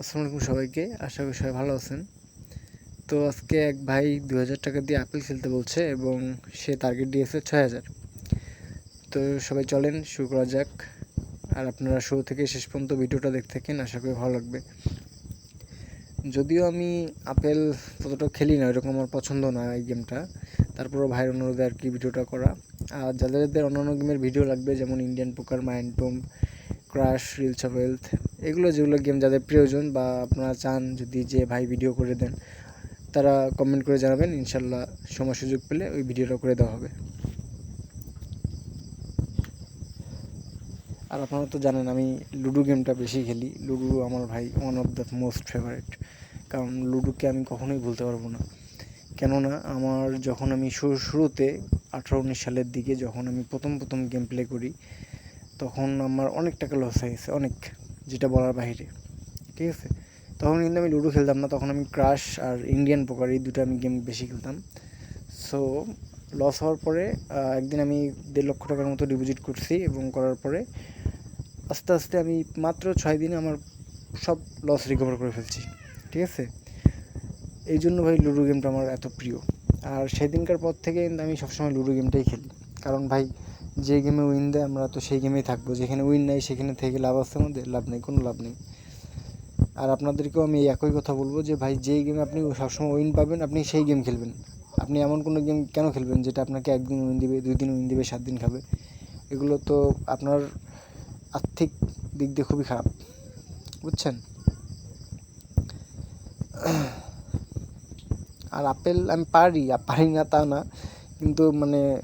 আসসালামু আলাইকুম সবাইকে। আশা করি সবাই ভালো আছেন। তো আজকে এক ভাই দু হাজার টাকা দিয়ে আপেল খেলতে বলছে এবং সে টার্গেট দিয়েছে ছয় হাজার তো সবাই চলেন, শুরু করা যাক। আর আপনারা শুরু থেকে শেষ পর্যন্ত ভিডিওটা দেখতে থাকেন, আশা করি ভালো লাগবে। যদিও আমি আপেল ততটা খেলি না এরকম আমার পছন্দ না এই গেমটা। তারপরও ভাইয়ের অনুরোধে আর কি ভিডিওটা করা। আর যাদের যাদের অন্যান্য গেমের ভিডিও লাগবে, যেমন Indian poker mind bomb crash reels of wealth এগুলো যেগুলো গেম যাদের প্রয়োজন বা আপনারা চান যদি যে ভাই ভিডিও করে দেন, তারা কমেন্ট করে জানাবেন, ইনশাল্লাহ সময় সুযোগ পেলে ওই ভিডিওটা করে দেওয়া হবে। আর আপনারা তো জানেন আমি লুডো গেমটা বেশি খেলি। লুডো আমার ভাই one of the most favourite কারণ লুডোকে আমি কখনোই ভুলতে পারব না। কেননা আমার যখন আমি শুরু, শুরুতে আঠারো, উনিশ সালের দিকে যখন আমি প্রথম প্রথম গেম প্লে করি তখন আমার অনেক টাকা লস হয়ে গেছে, অনেক, যেটা বলার বাইরে, ঠিক আছে? তখন কিন্তু আমি লুডো খেলতাম না, তখন আমি ক্রাশ আর ইন্ডিয়ান পোকার এই দুটো আমি গেম বেশি খেলতাম। সো লস হওয়ার পরে একদিন আমি দেড় লক্ষ টাকার মতো ডিপোজিট করছি এবং করার পরে আস্তে আস্তে আমি মাত্র ছয় দিনে আমার সব লস রিকভার করে ফেলছি, ঠিক আছে? এই জন্য ভাই লুডো গেমটা আমার এত প্রিয়। আর সেদিনকার পর থেকে কিন্তু আমি সবসময় লুডো গেমটাই খেলি। কারণ ভাই যে গেমে উইন দেয় আমরা তো সেই গেমেই থাকব। যেখানে উইন নাই, সেখানে থেকে লাভ আছে আমাদের, লাভ নেই, কোনো লাভ নেই। আর আপনাদেরকেও আমি একই কথা বলব যে, ভাই, যেই গেমে আপনি সবসময় উইন পাবেন, আপনি সেই গেম খেলবেন। আপনি এমন কোনো গেম কেন খেলবেন যেটা আপনাকে একদিন উইন দিবে, দুই দিন উইন দিবে, সাত দিন খাবে? এগুলো তো আপনার আর্থিক দিক দিয়ে খুবই খারাপ। বুঝছেন? আর আপেল আমি পারি পারি না তা না। কিন্তু মানে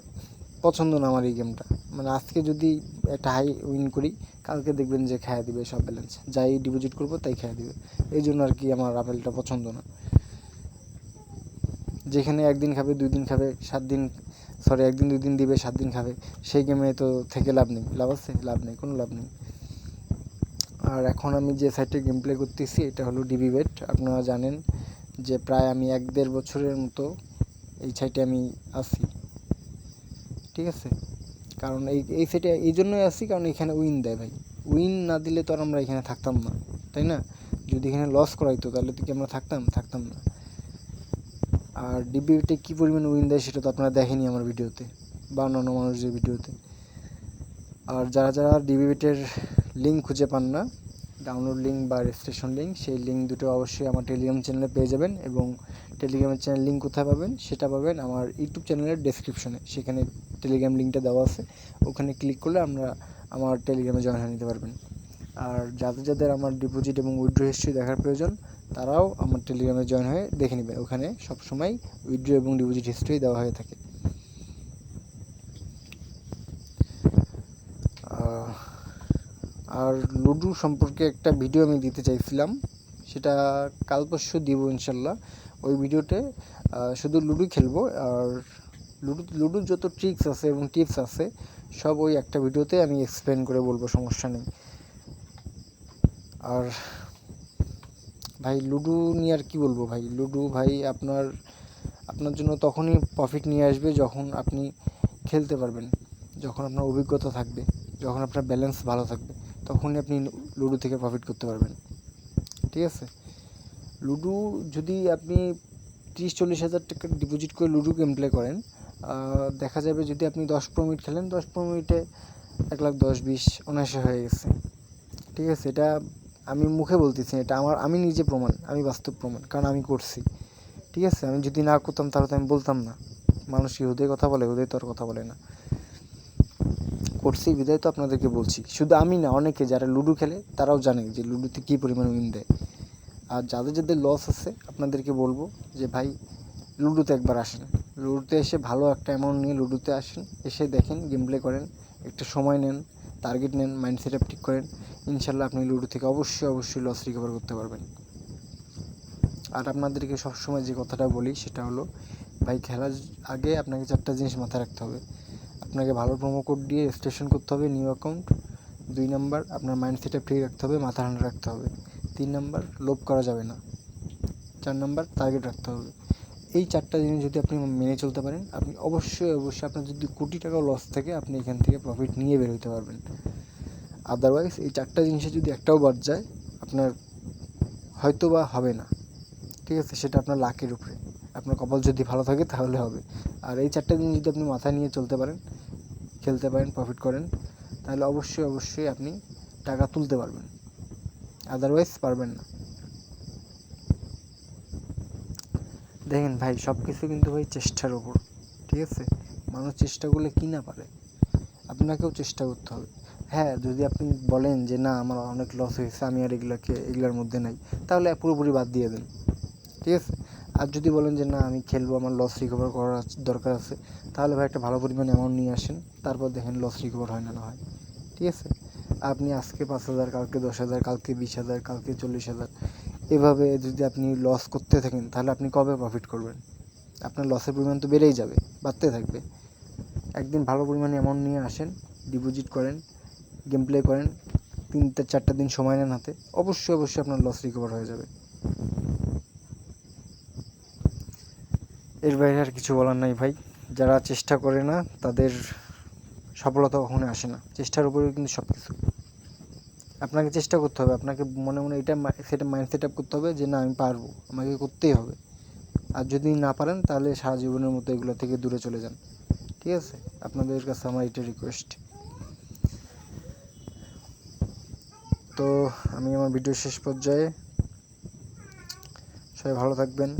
পছন্দ না আমার এই গেমটা মানে আজকে যদি একটা হাই উইন করি, কালকে দেখবেন যে খেয়ে দিবে সব ব্যালেন্স যাই ডিপোজিট করব, তাই খেয়ে দিবে। এই জন্য আর কি আমার আপেলটা পছন্দ না। যেখানে একদিন খাবে, দুই দিন খাবে, সাত দিন সরি একদিন, দুই দিন দিবে, সাত দিন খাবে, সেই গেমে তো থেকে লাভ নেই। লাভ আছে? লাভ নেই, কোনো লাভ নেই। আর এখন আমি যে সাইটে গেম প্লে করতেছি, এটা হলো ডিবি বেট আপনারা জানেন যে প্রায় আমি এক দেড় বছরের মতো এই সাইটে আমি আছি। ঠিক আছে? কারণ এই এই সাইটে এই জন্যই আছি, কারণ এখানে উইন দেয় ভাই। উইন না দিলে তো আর আমরা এখানে থাকতাম না, তাই না? যদি এখানে লস করাইতো, তাহলে তো কি আমরা থাকতাম? থাকতাম না। আর ডিবিতে কী পরিমাণ উইন দেয় সেটা তো আপনারা দেখেনি আমার ভিডিওতে, বা অন্যান্য মানুষদের ভিডিওতে। আর যারা যারা ডিবিবিটের লিঙ্ক খুঁজে পান না ডাউনলোড লিঙ্ক বা রেজিস্ট্রেশন লিঙ্ক সেই লিঙ্ক দুটো অবশ্যই আমার টেলিগ্রাম চ্যানেলে পেয়ে যাবেন এবং টেলিগ্রামের চ্যানেল লিঙ্ক কোথায় পাবেন সেটা পাবেন আমার ইউটিউব চ্যানেলের ডেসক্রিপশনে সেখানে টেলিগ্রাম লিঙ্কটা দেওয়া আছে। ওখানে ক্লিক করলে আমরা আমার টেলিগ্রামে জয়েন হয়ে নিতে পারবেন। আর যাদের যাদের আমার ডিপোজিট এবং উইথড্র হিস্ট্রি দেখার প্রয়োজন, তারাও আমার টেলিগ্রামে জয়েন হয়ে দেখে নেবে। ওখানে সবসময় উইথড্র এবং ডিপোজিট হিস্ট্রি দেওয়া হয়ে থাকে। আর লুডো সম্পর্কে একটা ভিডিও আমি দিতে চাইছিলাম। সেটা কাল পরশু দিব ইনশাল্লাহ। ওই ভিডিওতে শুধু লুডো খেলব আর লুডো লুডোর যত ট্রিক্স আছে এবং টিপস আছে, সব ওই একটা ভিডিওতে আমি এক্সপ্লেন করে বলব, সমস্যা নেই। আর ভাই, লুডো নিয়ে আর কি বলব ভাই? লুডো ভাই, আপনার আপনার জন্য তখনই প্রফিট নিয়ে আসবে যখন আপনি খেলতে পারবেন, যখন আপনার অভিজ্ঞতা থাকবে, যখন আপনার ব্যালেন্স ভালো থাকবে। তখনই আপনি লুডো থেকে প্রফিট করতে পারবেন। ঠিক আছে? লুডো যদি আপনি তিরিশ, চল্লিশ হাজার টাকা ডিপোজিট করে লুডো গেম প্লে করেন দেখা যাবে যদি আপনি দশ পনেরো মিনিট খেলেন, দশ পনেরো মিনিটে এক লাখ দশ, বিশ অনায়াসে হয়ে গেছে। ঠিক আছে? এটা আমি মুখে বলতেছি, এটা আমার, আমি নিজে প্রমাণ, আমি বাস্তব প্রমাণ, কারণ আমি করছি। ঠিক আছে? আমি যদি না করতাম তাহলে তো আমি বলতাম না। মানুষ হৃদয় কথা বলে হৃদয় তো আর কথা বলে না। করছি, বিদায় তো আপনাদেরকে বলছি। শুধু আমি না, অনেকে যারা লুডো খেলে, তারাও জানে যে লুডোতে কী পরিমাণ উইন দেয়। আর যাদের যাদের লস আছে, আপনাদেরকে বলব যে ভাই, লুডোতে একবার আসেন। লুডোতে এসে ভালো একটা অ্যামাউন্ট নিয়ে লুডোতে আসেন। এসে দেখেন গেম প্লে করেন, একটা সময় নেন টার্গেট নেন মাইন্ড সেট আপ ঠিক করেন। ইনশাল্লাহ আপনি লুডো থেকে অবশ্যই অবশ্যই লস রিকভার করতে পারবেন। আর আপনাদেরকে সবসময় যে কথাটা বলি, সেটা হলো, ভাই, খেলার আগে আপনাকে চারটা জিনিস মাথায় রাখতে হবে। আপনাকে ভালো প্রোমো কোড দিয়ে রেজিস্ট্রেশন করতে হবে নিউ অ্যাকাউন্ট দুই নাম্বার আপনার মাইন্ড সেটে ফ্রি রাখতে হবে মাথা ঠান্ডা রাখতে হবে। তিন নাম্বার লোভ করা যাবে না। চার নাম্বার টার্গেট রাখতে হবে। এই চারটা জিনিস যদি আপনি মেনে চলতে পারেন, আপনি অবশ্যই অবশ্যই আপনার যদি কোটি টাকাও লস থাকে, আপনি এখান থেকে প্রফিট নিয়ে বের হতে পারবেন। আদারওয়াইজ এই চারটা জিনিসে যদি একটাও বাদ যায়, আপনার হয়তো বা হবে না। ঠিক আছে? সেটা আপনার লাকের উপরে। আপনার কপাল যদি ভালো থাকে, তাহলে হবে। আর এই চারটে দিন যদি আপনি মাথায় নিয়ে চলতে পারেন খেলতে পারেন প্রফিট করেন, তাহলে অবশ্যই অবশ্যই আপনি টাকা তুলতে পারবেন। আদারওয়াইজ পারবেন না। দেখেন ভাই সব কিছু কিন্তু ভাই চেষ্টার ওপর ঠিক আছে? মানুষ চেষ্টা করলে কি না পারে? আপনাকেও চেষ্টা করতে হবে। হ্যাঁ যদি আপনি বলেন যে, না, আমার অনেক লস হয়েছে, আমি আর এগুলাকে, এগুলার মধ্যে নাই, তাহলে পুরোপুরি বাদ দিয়ে দেন। ঠিক আছে? আর যদি বলেন যে, না, আমি খেলব, আমার লস রিকভার করার দরকার আছে, তাহলে ভাই একটা ভালো পরিমাণ অ্যামাউন্ট নিয়ে আসেন। তারপর দেখেন লস রিকভার হয় না না হয়। ঠিক আছে? আপনি আজকে পাঁচ হাজার, কালকে দশ হাজার, কালকে বিশ হাজার, কালকে চল্লিশ হাজার, এভাবে যদি আপনি লস করতে থাকেন, তাহলে আপনি কবে প্রফিট করবেন? আপনার লসের পরিমাণ তো বেড়েই যাবে, বাড়তে থাকবে। একদিন ভালো পরিমাণে অ্যামাউন্ট নিয়ে আসেন ডিপোজিট করেন গেম প্লে করেন, তিনটা, চারটা দিন সময় নেন হাতে, অবশ্যই অবশ্যই আপনার লস রিকভার হয়ে যাবে। এর বাইরে আর কিছু বলার নাই ভাই। যারা চেষ্টা করে না, তাদের সফলতা কখনো আসে না। চেষ্টার উপরে কিন্তু সব কিছু আপনাকে চেষ্টা করতে হবে। আপনাকে মনে মনে এটা সেটা মাইন্ড সেট আপ করতে হবে যে না, আমি পারব। আমাকে করতেই হবে। আর যদি না পারেন, তাহলে সারা জীবনের মতো এগুলো থেকে দূরে চলে যান। ঠিক আছে? আপনাদের কাছে আমার এটা রিকোয়েস্ট তো আমি আমার ভিডিও শেষ পর্যায়ে সবাই ভালো থাকবেন।